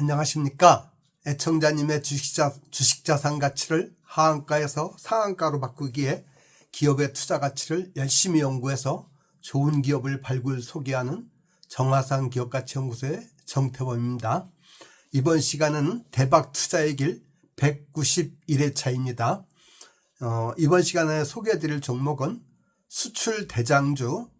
안녕하십니까. 애청자님의 주식자, 주식자산 가치를 하한가에서 상한가로 바꾸기에 기업의 투자 가치를 열심히 연구해서 좋은 기업을 발굴 소개하는 정화산 기업가치연구소의 정태범입니다. 이번 시간은 대박 투자의 길 191회차입니다. 어, 이번 시간에 소개해드릴 종목은 수출 대장주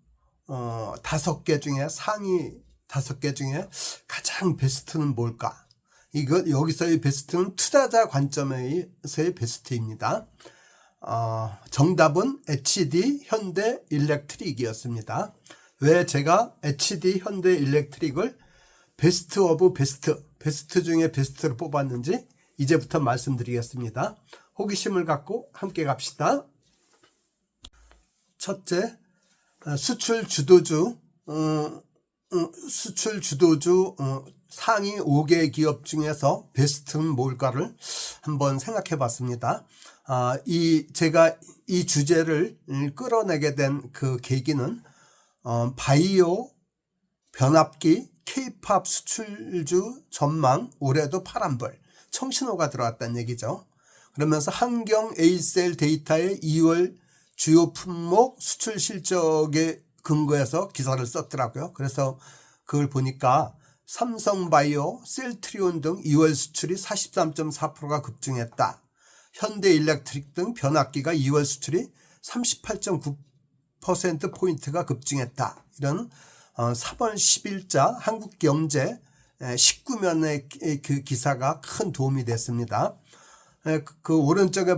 어, 다섯 개 중에 상위 다섯 개 중에 가장 베스트는 뭘까? 이거 여기서의 베스트는 투자자 관점에서의 베스트입니다. 어, 정답은 HD 현대 일렉트릭이었습니다. 왜 제가 HD 현대 일렉트릭을 베스트 오브 베스트, 베스트 중에 베스트로 뽑았는지 이제부터 말씀드리겠습니다. 호기심을 갖고 함께 갑시다. 첫째, 어, 수출 주도주, 어, 어, 수출 주도주 어, 상위 5개 기업 중에서 베스트는 뭘까를 한번 생각해 봤습니다. 아, 이, 제가 이 주제를 음, 끌어내게 된 그 계기는, 어, 바이오 변압기 K-팝 수출주 전망 올해도 파란불 청신호가 들어왔다는 얘기죠. 그러면서 한경 에이셀 데이터의 2월 주요 품목 수출 실적에 근거해서 기사를 썼더라고요. 그래서 그걸 보니까 삼성바이오, 셀트리온 등 2월 수출이 43.4%가 급증했다. 현대일렉트릭 등 변압기가 2월 수출이 38.9%포인트가 급증했다. 이런 3월 10일자 한국경제 19면의 그 기사가 큰 도움이 됐습니다. 에, 그- 그 오른쪽에 에,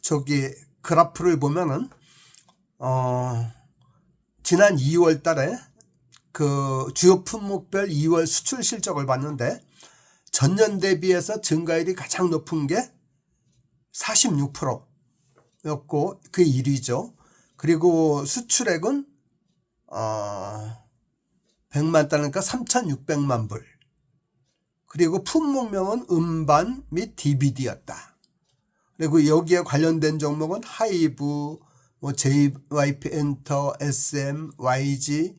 저기 그래프를 보면은 어 지난 2월 달에 그 주요 품목별 2월 수출 실적을 봤는데 전년 대비해서 증가율이 가장 높은 게 46%였고 그게 1위죠. 그리고 수출액은 어 100만 달러니까 3,600만 불. 그리고 품목명은 음반 및 DVD였다. 그리고 여기에 관련된 종목은 하이브, 뭐 JYP 엔터, SM, YG,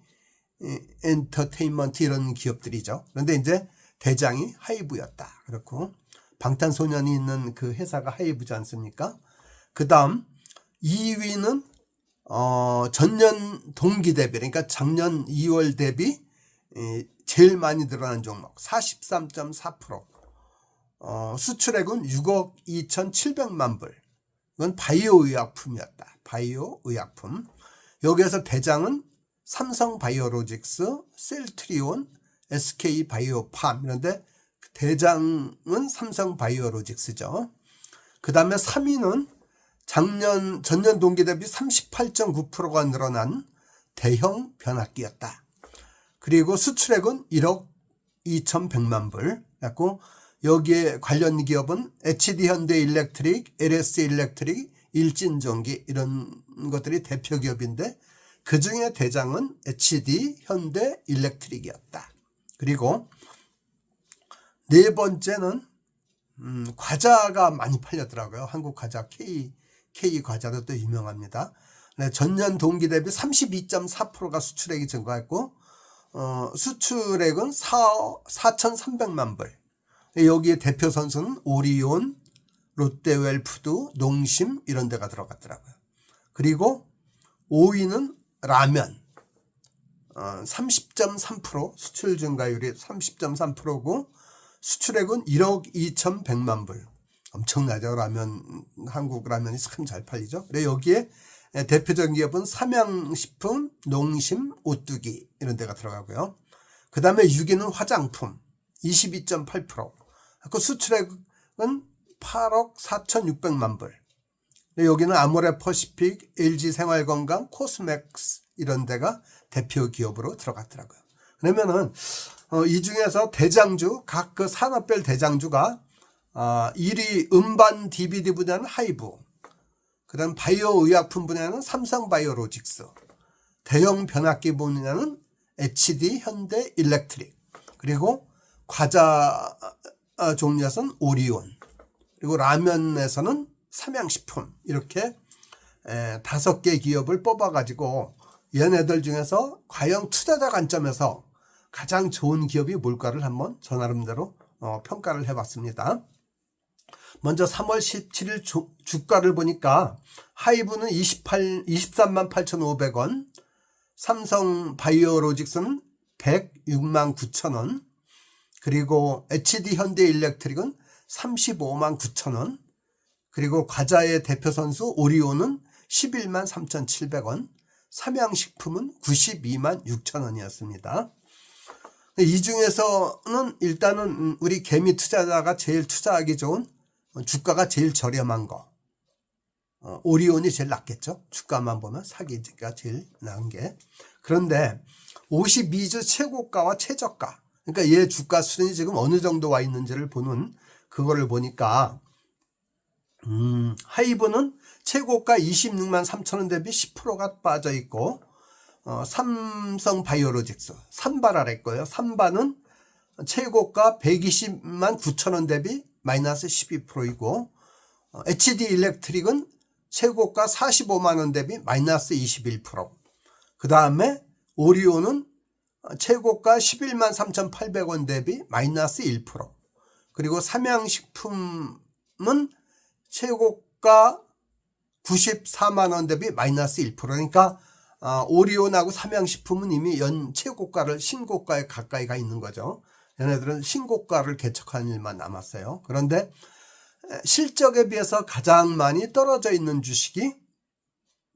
이, 엔터테인먼트 이런 기업들이죠. 그런데 이제 대장이 하이브였다. 그렇고 방탄소년이 있는 그 회사가 하이브지 않습니까? 그 다음 2위는 어, 전년 동기 대비, 그러니까 작년 2월 대비 이, 제일 많이 늘어난 종목 43.4%. 어, 수출액은 6억 2,700만 불. 이건 바이오 의약품이었다. 바이오 의약품. 여기에서 대장은 삼성 바이오로직스, 셀트리온, SK 바이오팜 이런데 대장은 삼성 바이오로직스죠. 그 다음에 3위는 작년 전년 동기 대비 38.9%가 늘어난 대형 변압기였다. 그리고 수출액은 1억 2,100만 불. 그고 여기에 관련 기업은 HD 현대 일렉트릭, LS 일렉트릭, 일진전기 이런 것들이 대표 기업인데 그 중에 대장은 HD 현대 일렉트릭이었다. 그리고 네 번째는 음, 과자가 많이 팔렸더라고요. 한국 과자 K K 과자도 또 유명합니다. 네, 전년 동기 대비 32.4%가 수출액이 증가했고 어, 수출액은 4, 4,300만 불. 여기에 대표 선수는 오리온, 롯데웰푸드, 농심 이런 데가 들어갔더라고요. 그리고 5위는 라면. 어, 30.3% 수출 증가율이 30.3%고 수출액은 1억 2,100만 불. 엄청나죠. 라면, 한국 라면이 참 잘 팔리죠. 그래 여기에 대표적인 기업은 삼양식품, 농심, 오뚜기 이런 데가 들어가고요. 그 다음에 6위는 화장품 22.8%. 그 수출액은 8억 4,600만 불. 여기는 아모레 퍼시픽, LG 생활건강, 코스맥스 이런 데가 대표 기업으로 들어갔더라고요. 그러면은 어, 이 중에서 대장주 각 그 산업별 대장주가 아, 1위 음반 DVD 분야는 하이브, 그다음 바이오 의약품 분야는 삼성 바이오로직스, 대형 변압기 분야는 HD 현대 일렉트릭, 그리고 과자 어, 종류에서는 오리온, 그리고 라면에서는 삼양식품 이렇게 에, 다섯 개 기업을 뽑아가지고 얘네들 중에서 과연 투자자 관점에서 가장 좋은 기업이 뭘까를 한번 저 나름대로 어, 평가를 해봤습니다. 먼저 3월 17일 주, 주가를 보니까 하이브는 28, 23만 8,500원, 삼성 바이오로직스는 106만 9천원, 그리고 HD 현대 일렉트릭은 35만 9천 원, 그리고 과자의 대표 선수 오리온은 11만 3,700원, 삼양식품은 92만 6천 원이었습니다. 이 중에서는 일단은 음, 우리 개미 투자자가 제일 투자하기 좋은 주가가 제일 저렴한 거. 어, 오리온이 제일 낫겠죠? 주가만 보면 사기가 제일 나은 게. 그런데 52주 최고가와 최저가. 그러니까 얘 주가 수준이 지금 어느 정도 와 있는지를 보는 그거를 보니까, 음, 하이브는 최고가 26만 3천원 대비 10%가 빠져 있고, 어, 삼성 바이오로직스, 삼바라랄 거예요. 삼바는 최고가 120만 9천원 대비 마이너스 12%이고, 어, HD 일렉트릭은 최고가 45만원 대비 마이너스 21%. 그 다음에 오리온은 최고가 11만 3,800원 대비 마이너스 1%. 그리고 삼양식품은 최고가 94만원 대비 마이너스 1%. 그러니까 아, 오리온하고 삼양식품은 이미 연 최고가를 신고가에 가까이 가 있는 거죠. 얘네들은 신고가를 개척하는 일만 남았어요. 그런데 실적에 비해서 가장 많이 떨어져 있는 주식이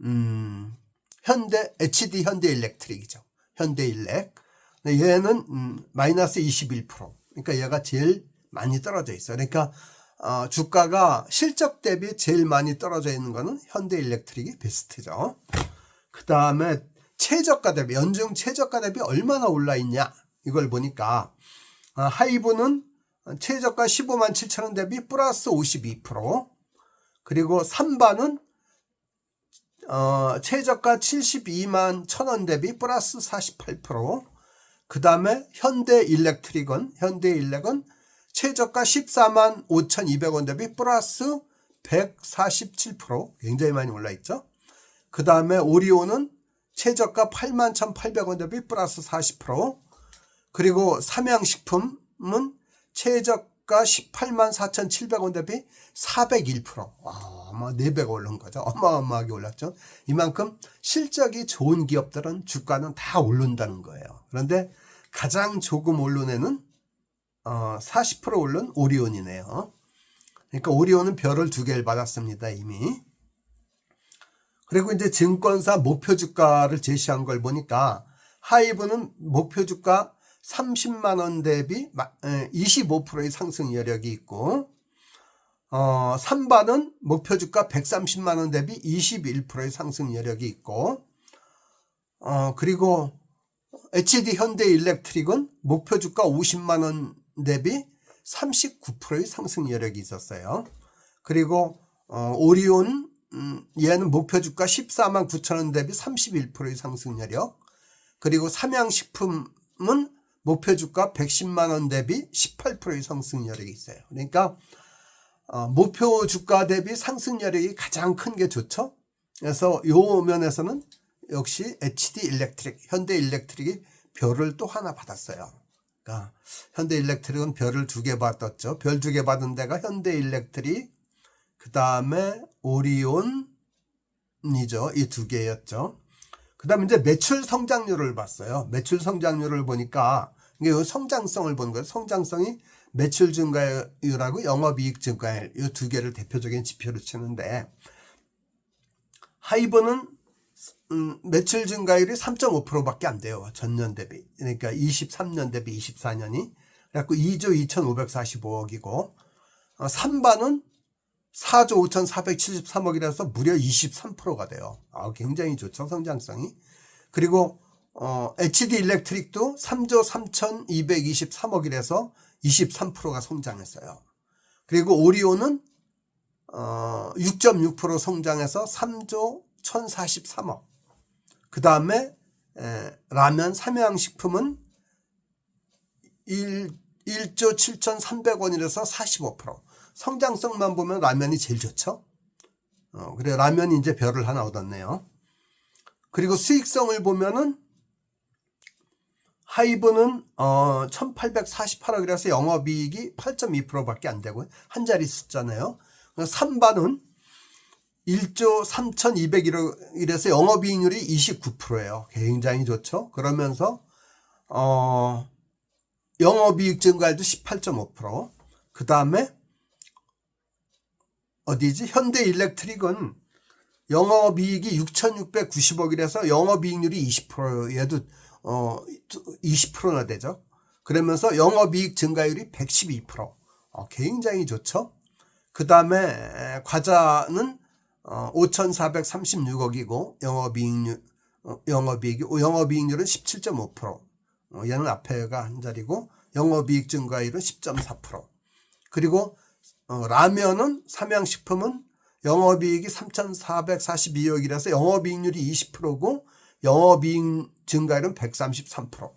음, 현대 HD 현대 일렉트릭이죠. 현대 일렉. 얘는 음, 마이너스 21%. 그러니까 얘가 제일 많이 떨어져 있어요. 그러니까 어, 주가가 실적 대비 제일 많이 떨어져 있는 거는 현대 일렉트릭이 베스트죠. 그 다음에 최저가 대비 연중 최저가 대비 얼마나 올라 있냐 이걸 보니까 어, 하이브는 최저가 15만 7천 원 대비 플러스 52% 그리고 3반은 어, 최저가 72만 1천 원 대비 플러스 48%그 다음에 현대 일렉트릭은 현대 일렉은 최저가 14만 5,200원 대비 플러스 147% 굉장히 많이 올라 있죠. 그 다음에 오리온은 최저가 8만 1,800원 대비 플러스 40% 그리고 삼양식품은 최저가 18만 4,700원 대비 401%. 와, 아마 4배가 오른 거죠. 어마어마하게 올랐죠. 이만큼 실적이 좋은 기업들은 주가는 다 오른다는 거예요. 그런데 가장 조금 오른 애는 어, 40% 오른 오리온이네요. 그러니까 오리온은 별을 두 개를 받았습니다, 이미. 그리고 이제 증권사 목표 주가를 제시한 걸 보니까 하이브는 목표 주가 30만 원 대비 25%의 상승 여력이 있고 어, 3반은 목표 주가 130만 원 대비 21%의 상승 여력이 있고 어, 그리고 HD 현대 일렉트릭은 목표 주가 50만 원 대비 39%의 상승 여력이 있었어요. 그리고 어, 오리온 음, 얘는 목표 주가 14만 9천 원 대비 31%의 상승 여력. 그리고 삼양식품은 목표 주가 110만 원 대비 18%의 상승 여력이 있어요. 그러니까 어, 목표 주가 대비 상승 여력이 가장 큰 게 좋죠. 그래서 요 면에서는 역시 HD 일렉트릭, 현대 일렉트릭이 별을 또 하나 받았어요. 그러니까 현대 일렉트릭은 별을 두 개 받았죠. 별 두 개 받은 데가 현대 일렉트릭, 그 다음에 오리온이죠. 이 두 개였죠. 그 다음에 이제 매출 성장률을 봤어요. 매출 성장률을 보니까 이게 성장성을 보는 거예요. 성장성이 매출 증가율하고 영업이익 증가율 이 두 개를 대표적인 지표로 치는데 하이버는 음, 매출 증가율이 3.5%밖에 안 돼요. 전년 대비. 그러니까 23년 대비 24년이. 그래갖고 2조 2,545억이고, 어, 3반은 4조 5,473억이라서 무려 23%가 돼요. 아, 굉장히 좋죠. 성장성이. 그리고 어, HD 일렉트릭도 3조 3,223억이라서 23%가 성장했어요. 그리고 오리온은 어, 6.6% 성장해서 3조 1,043억. 그 다음에 라면 삼양식품은 1, 1조 7,300원이라서 45%. 성장성만 보면 라면이 제일 좋죠. 어, 그래 라면이 이제 별을 하나 얻었네요. 그리고 수익성을 보면은 하이브는 어 1848억이라서 영업이익이 8.2%밖에 안 되고 한 자리 숫자네요. 3반은 1조 3,201에서 영업이익률이 29%예요. 굉장히 좋죠. 그러면서 어 영업이익 증가율도 18.5%. 그 다음에 어디지? 현대일렉트릭은 영업이익이 6,690억이라서 영업이익률이 20% 얘도 어 20%나 되죠. 그러면서 영업이익 증가율이 112%. 어, 굉장히 좋죠. 그 다음에 과자는 어, 5,436억이고 영업이익률 어, 영업이익이 영업이익률은 17.5%. 어, 얘는 앞에가 한 자리고 영업이익 증가율은 10.4%. 그리고 어, 라면은 삼양식품은 영업이익이 3,442억이라서 영업이익률이 20%고 영업이익 증가율은 133%.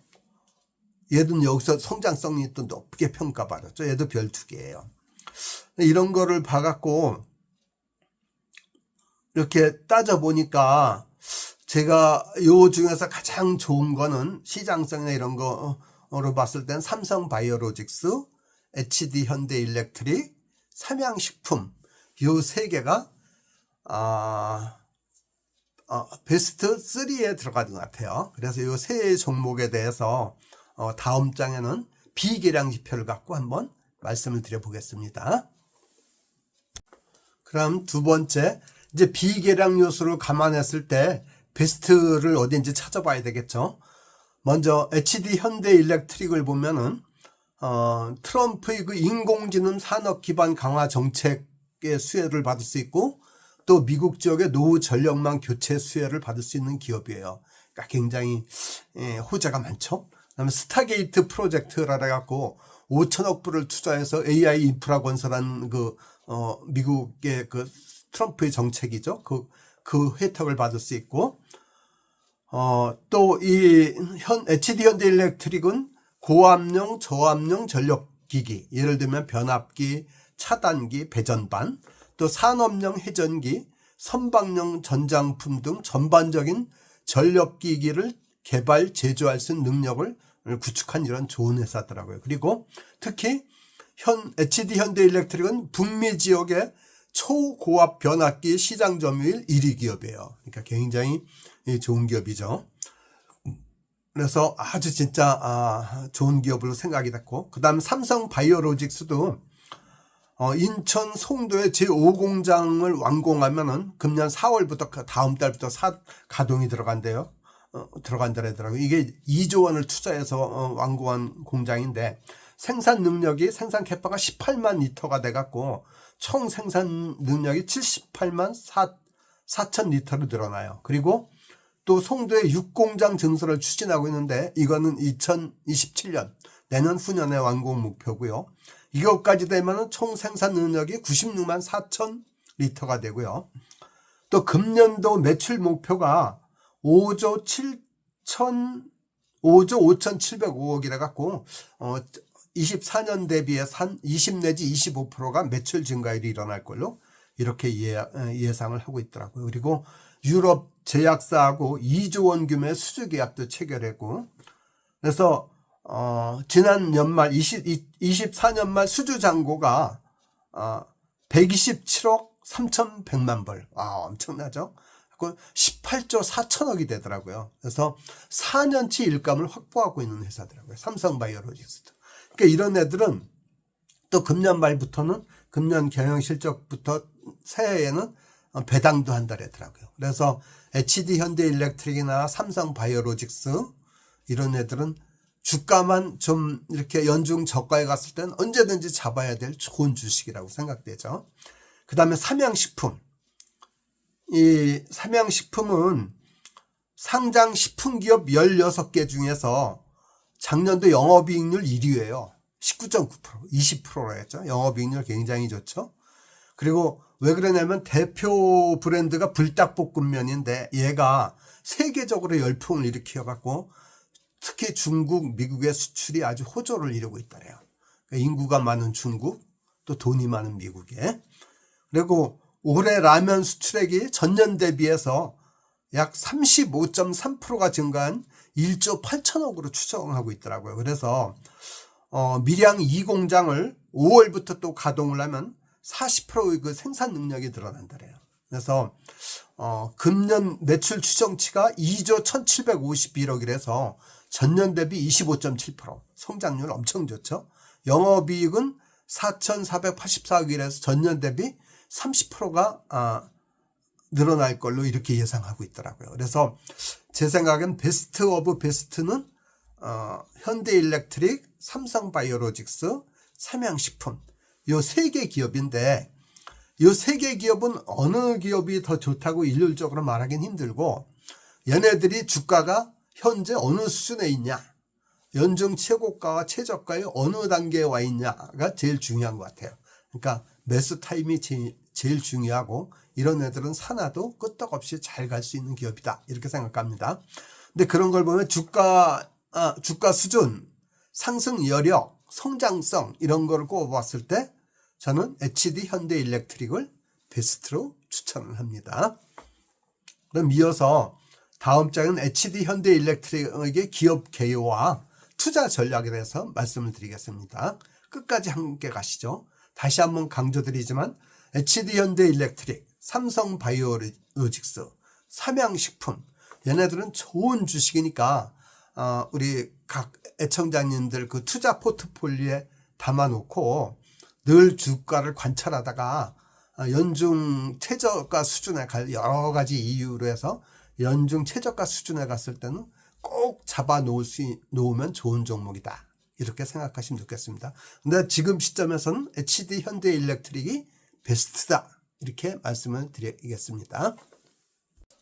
얘도 여기서 성장성이 또 높게 평가받았죠. 얘도 별 두 개예요. 이런 거를 봐갖고 이렇게 따져보니까 제가 요 중에서 가장 좋은 거는 시장성이나 이런 거로 봤을 땐 삼성 바이오로직스, HD 현대 일렉트릭, 삼양식품 요 세 개가 아, 어, 베스트 3에 들어가는 것 같아요. 그래서 요 세 종목에 대해서 어, 다음 장에는 비계량 지표를 갖고 한번 말씀을 드려보겠습니다. 그럼 두 번째 이제 비계량 요소를 감안했을 때 베스트를 어딘지 찾아봐야 되겠죠. 먼저 HD 현대 일렉트릭을 보면은 어, 트럼프의 그 인공지능 산업 기반 강화 정책의 수혜를 받을 수 있고 또 미국 지역의 노후 전력망 교체 수혜를 받을 수 있는 기업이에요. 그러니까 굉장히 예, 호재가 많죠. 그다음에 스타게이트 프로젝트라 해갖고 5천억 불을 투자해서 AI 인프라 건설한 그 어, 미국의 그 트럼프의 정책이죠. 그, 그 혜택을 받을 수 있고, 어, 또 이 현, HD 현대 일렉트릭은 고압용, 저압용 전력기기, 예를 들면 변압기, 차단기, 배전반, 또 산업용 회전기, 선박용 전장품 등 전반적인 전력기기를 개발, 제조할 수 있는 능력을 구축한 이런 좋은 회사더라고요. 그리고 특히 현 HD 현대 일렉트릭은 북미 지역의 초고압 변압기 시장 점유율 1위 기업이에요. 그러니까 굉장히 좋은 기업이죠. 그래서 아주 진짜 아, 좋은 기업으로 생각이 됐고 그 다음 삼성 바이오로직스도 어, 인천 송도의 제5공장을 완공하면은 금년 4월부터 그 다음 달부터 사, 가동이 들어간대요. 어, 들어간다더라고요. 이게 2조 원을 투자해서 어, 완공한 공장인데 생산 능력이 생산 캐파가 18만 리터가 돼 갖고 총 생산 능력이 78만 4, 4천 리터로 늘어나요. 그리고 또 송도에 6공장 증설을 추진하고 있는데 이거는 2027년 내년 후년에 완공 목표고요. 이것까지 되면 총 생산 능력이 96만 4천 리터가 되고요. 또 금년도 매출 목표가 5조 7천 5조 5,705억이라 갖고 어 24년 대비해서 한20 내지 25%가 매출 증가율이 일어날 걸로 이렇게 예, 예상을 하고 있더라고요. 그리고 유럽 제약사하고 2조 원 규모의 수주 계약도 체결했고 그래서 어, 지난 연말 20, 24년 말 수주 잔고가 어, 127억 3,100만 불. 와, 엄청나죠? 그 18조 4천억이 되더라고요. 그래서 4년치 일감을 확보하고 있는 회사더라고요. 삼성 바이오로직스도. 그러니까 이런 애들은 또 금년 말부터는 금년 경영 실적부터 새해에는 배당도 한다더라고요. 그래서 HD 현대 일렉트릭이나 삼성 바이오로직스 이런 애들은 주가만 좀 이렇게 연중 저가에 갔을 때는 언제든지 잡아야 될 좋은 주식이라고 생각되죠. 그 다음에 삼양식품. 이 삼양식품은 상장 식품기업 16개 중에서 작년도 영업이익률 1위예요. 19.9% 20%라 했죠. 영업이익률 굉장히 좋죠. 그리고 왜 그러냐면 대표 브랜드가 불닭볶음면인데 얘가 세계적으로 열풍을 일으켜 갖고 특히 중국, 미국의 수출이 아주 호조를 이루고 있다래요. 그러니까 인구가 많은 중국, 또 돈이 많은 미국에. 그리고 올해 라면 수출액이 전년 대비해서 약 35.3%가 증가한 1조 8천억으로 추정하고 있더라고요. 그래서 어, 밀양 2공장을 5월부터 또 가동을 하면 40%의 그 생산 능력이 늘어난다래요. 그래서 어, 금년 매출 추정치가 2조 1,751억이라서 전년 대비 25.7% 성장률 엄청 좋죠. 영업이익은 4,484억이라서 전년 대비 30%가 아, 늘어날 걸로 이렇게 예상하고 있더라고요. 그래서 제 생각엔 베스트 오브 베스트는 어, 현대 일렉트릭, 삼성 바이오로직스, 삼양식품 요 세 개 기업인데 요 세 개 기업은 어느 기업이 더 좋다고 일률적으로 말하기는 힘들고 얘네들이 주가가 현재 어느 수준에 있냐 연중 최고가와 최저가의 어느 단계에 와 있냐가 제일 중요한 것 같아요. 그러니까 매수 타임이 제일 중요하고 이런 애들은 사나도 끄떡없이 잘 갈 수 있는 기업이다 이렇게 생각합니다. 근데 그런 걸 보면 주가 아, 주가 수준, 상승 여력, 성장성 이런 거를 꼽아봤을 때 저는 HD 현대 일렉트릭을 베스트로 추천을 합니다. 그럼 이어서 다음 장은 HD 현대 일렉트릭의 기업 개요와 투자 전략에 대해서 말씀을 드리겠습니다. 끝까지 함께 가시죠. 다시 한번 강조드리지만 HD 현대 일렉트릭, 삼성 바이오로직스, 삼양식품 얘네들은 좋은 주식이니까 어, 우리 각 애청자님들 그 투자 포트폴리오에 담아놓고 늘 주가를 관찰하다가 어, 연중 최저가 수준에 갈 여러 가지 이유로 해서 연중 최저가 수준에 갔을 때는 꼭 잡아 놓을 수 있- 놓으면 좋은 종목이다. 이렇게 생각하시면 좋겠습니다. 근데 지금 시점에서는 HD 현대일렉트릭이 베스트다. 이렇게 말씀을 드리겠습니다.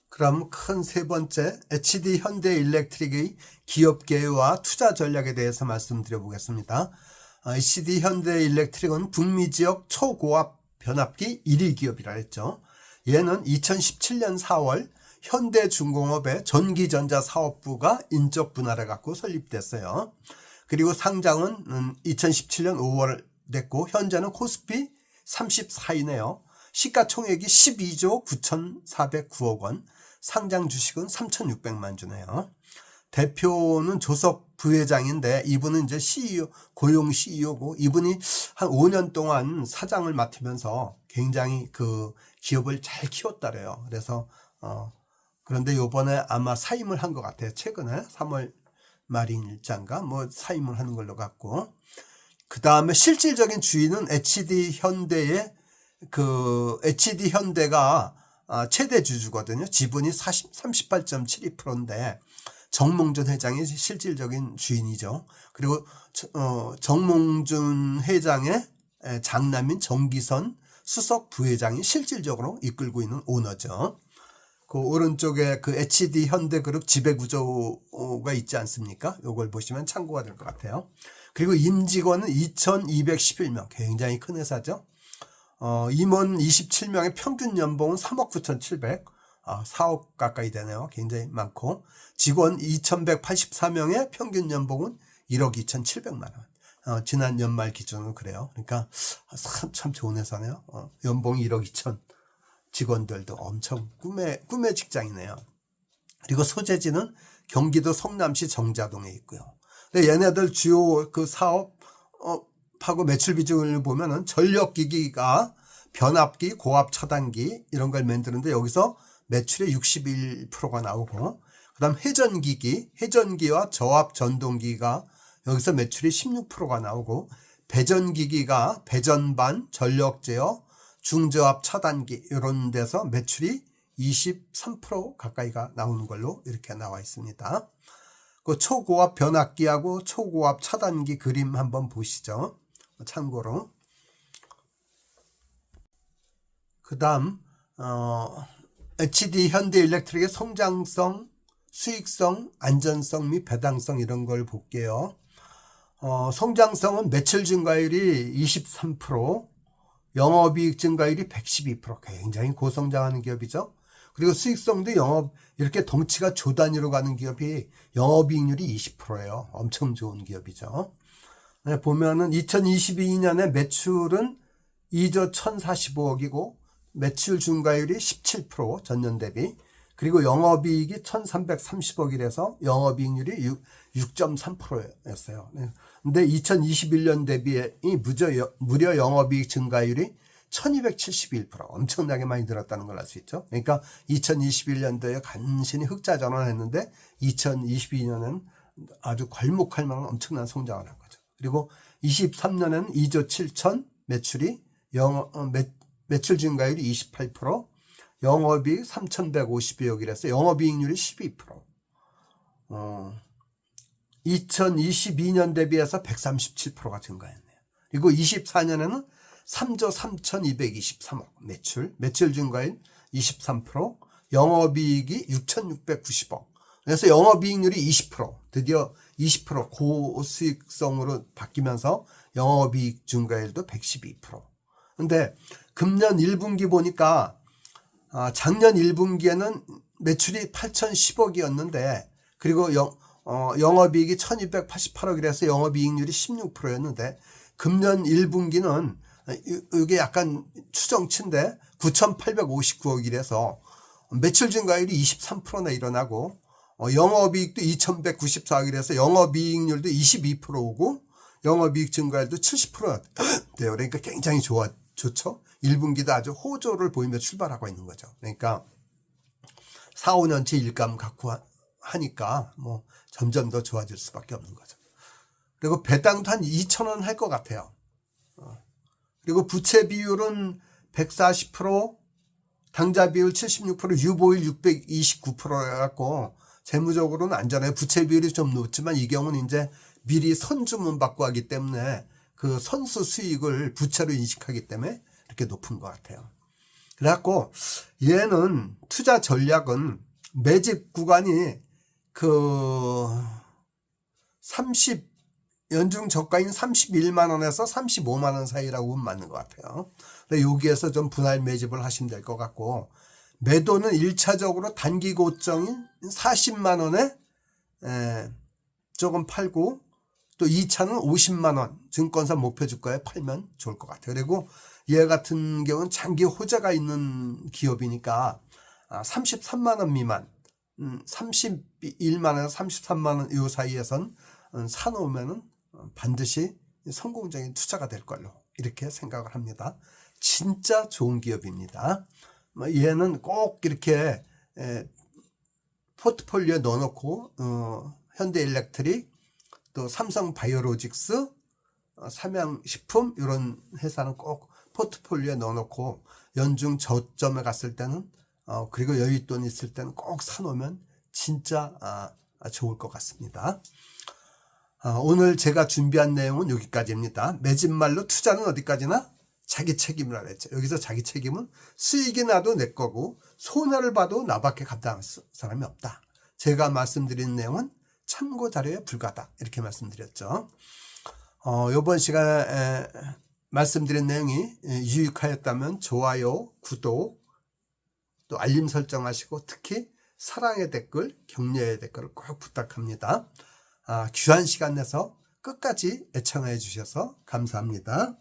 그럼 큰 세 번째 HD 현대 일렉트릭의 기업 계획과 투자 전략에 대해서 말씀드려 보겠습니다. 어, HD 현대 일렉트릭은 북미 지역 초고압 변압기 1위 기업이라 했죠. 얘는 2017년 4월 현대중공업의 전기전자 사업부가 인적 분할해 갖고 설립됐어요. 그리고 상장은 2017년 5월 됐고 현재는 코스피 34위네요. 시가총액이 12조 9,409억 원, 상장 주식은 3,600만 주네요. 대표는 조석 부회장인데 이분은 이제 CEO 고용 CEO고 이분이 한 5년 동안 사장을 맡으면서 굉장히 그 기업을 잘 키웠다래요. 그래서 어 그런데 요번에 아마 사임을 한 것 같아요. 최근에 3월 말일자인가 뭐 사임을 하는 걸로 같고 그 다음에 실질적인 주인은 HD 현대의 그 HD 현대가 아, 최대 주주거든요. 지분이 40, 38.72%인데 정몽준 회장이 실질적인 주인이죠. 그리고 저- 어, 정몽준 회장의 에, 장남인 정기선 수석 부회장이 실질적으로 이끌고 있는 오너죠. 그 오른쪽에 그 HD 현대그룹 지배구조가 있지 않습니까? 요걸 보시면 참고가 될 것 같아요. 그리고 임직원은 2211명. 굉장히 큰 회사죠. 어, 임원 27명의 평균 연봉은 3억 9,700. 아, 4억 가까이 되네요. 굉장히 많고. 직원 2,184명의 평균 연봉은 1억 2,700만 원. 어, 지난 연말 기준으로 그래요. 그러니까 참, 참 좋은 회사네요. 어, 연봉이 1억 2천. 직원들도 엄청 꿈의, 꿈의 직장이네요. 그리고 소재지는 경기도 성남시 정자동에 있고요. 근데 얘네들 주요 그 사업, 어, 하고 매출 비중을 보면은 전력기기가 변압기, 고압 차단기 이런 걸 만드는데 여기서 매출의 61%가 나오고 그다음 회전기기, 회전기와 저압 전동기가 여기서 매출이 16%가 나오고 배전기기가 배전반, 전력 제어, 중저압 차단기 이런 데서 매출이 23% 가까이가 나오는 걸로 이렇게 나와 있습니다. 그 초고압 변압기하고 초고압 차단기 그림 한번 보시죠. 참고로. 그 다음, 어, HD 현대 일렉트릭의 성장성, 수익성, 안전성 및 배당성 이런 걸 볼게요. 어, 성장성은 매출 증가율이 23%, 영업이익 증가율이 112% 굉장히 고성장하는 기업이죠. 그리고 수익성도 영업 이렇게 덩치가 조 단위로 가는 기업이 영업이익률이 20%예요. 엄청 좋은 기업이죠. 네, 보면은 2022년에 매출은 2조 1,045억이고 매출 증가율이 17% 전년 대비. 그리고 영업이익이 1330억이라서 영업이익률이 6, 6.3%였어요. 근데 2021년 대비에 이 무려, 여- 무려 영업이익 증가율이 1271% 엄청나게 많이 늘었다는 걸 알 수 있죠. 그러니까 2021년도에 간신히 흑자 전환했는데 2022년은 아주 괄목할 만한 엄청난 성장을 한 거죠. 그리고 23년에는 2조 7천 매출이 영, 어, 매, 매출 증가율이 28%, 영업이익 3,152억이라서 영업이익률이 12%. 어, 2022년 대비해서 137%가 증가했네요. 그리고 24년에는 3조 3,223억 매출, 매출 증가율 23%, 영업이익이 6,690억. 그래서 영업이익률이 20%, 드디어 20% 고수익성으로 바뀌면서 영업이익 증가율도 112%. 근데 금년 1분기 보니까 아, 작년 1분기에는 매출이 8,010억이었는데 그리고 영, 어, 영업이익이 1,288억이라서 영업이익률이 16%였는데 금년 1분기는 이게 약간 추정치인데 9,859억이라서 매출 증가율이 23%나 일어나고 어, 영업이익도 2,194억이라서 영업이익률도 22%고 영업이익 증가율도 70% 돼요. 그러니까 굉장히 좋아 좋죠. 1분기도 아주 호조를 보이며 출발하고 있는 거죠. 그러니까 4, 5년치 일감 갖고 하- 하니까 뭐 점점 더 좋아질 수밖에 없는 거죠. 그리고 배당도 한 2천 원 할 것 같아요. 어. 그리고 부채 비율은 140%, 당좌 비율 76%, 유보율 629%였고 재무적으로는 안전해요. 부채 비율이 좀 높지만 이 경우는 이제 미리 선주문 받고 하기 때문에 그 선수 수익을 부채로 인식하기 때문에 이렇게 높은 것 같아요. 그래갖고 얘는 투자 전략은 매집 구간이 그 30, 연중 저가인 31만 원에서 35만 원 사이라고 보면 맞는 것 같아요. 여기에서 좀 분할 매집을 하시면 될 것 같고 매도는 1차적으로 단기 고점인 40만 원에 에, 조금 팔고 또 2차는 50만 원 증권사 목표 주가에 팔면 좋을 것 같아요. 그리고 얘 같은 경우는 장기 호재가 있는 기업이니까 아, 33만 원 미만, 음, 31만 원에서 33만 원이 사이에선 음, 사놓으면은 어, 반드시 성공적인 투자가 될 걸로 이렇게 생각을 합니다. 진짜 좋은 기업입니다. 뭐 얘는 꼭 이렇게 에, 포트폴리오에 넣어놓고 어, 현대일렉트릭 또 삼성바이오로직스 어, 삼양식품 이런 회사는 꼭 포트폴리오에 넣어놓고 연중 저점에 갔을 때는 어, 그리고 여윳돈 있을 때는 꼭 사놓으면 진짜 아, 아, 좋을 것 같습니다. 아, 오늘 제가 준비한 내용은 여기까지입니다. 매진말로 투자는 어디까지나 자기 책임이라 그랬죠. 여기서 자기 책임은 수익이 나도 내 거고 손해를 봐도 나밖에 감당할 수- 사람이 없다. 제가 말씀드린 내용은 참고 자료에 불과하다. 이렇게 말씀드렸죠. 어, 이번 시간에 에, 말씀드린 내용이 에, 유익하였다면 좋아요, 구독, 또 알림 설정하시고 특히 사랑의 댓글, 격려의 댓글을 꼭 부탁합니다. 아, 귀한 시간 내서 끝까지 애청해 주셔서 감사합니다.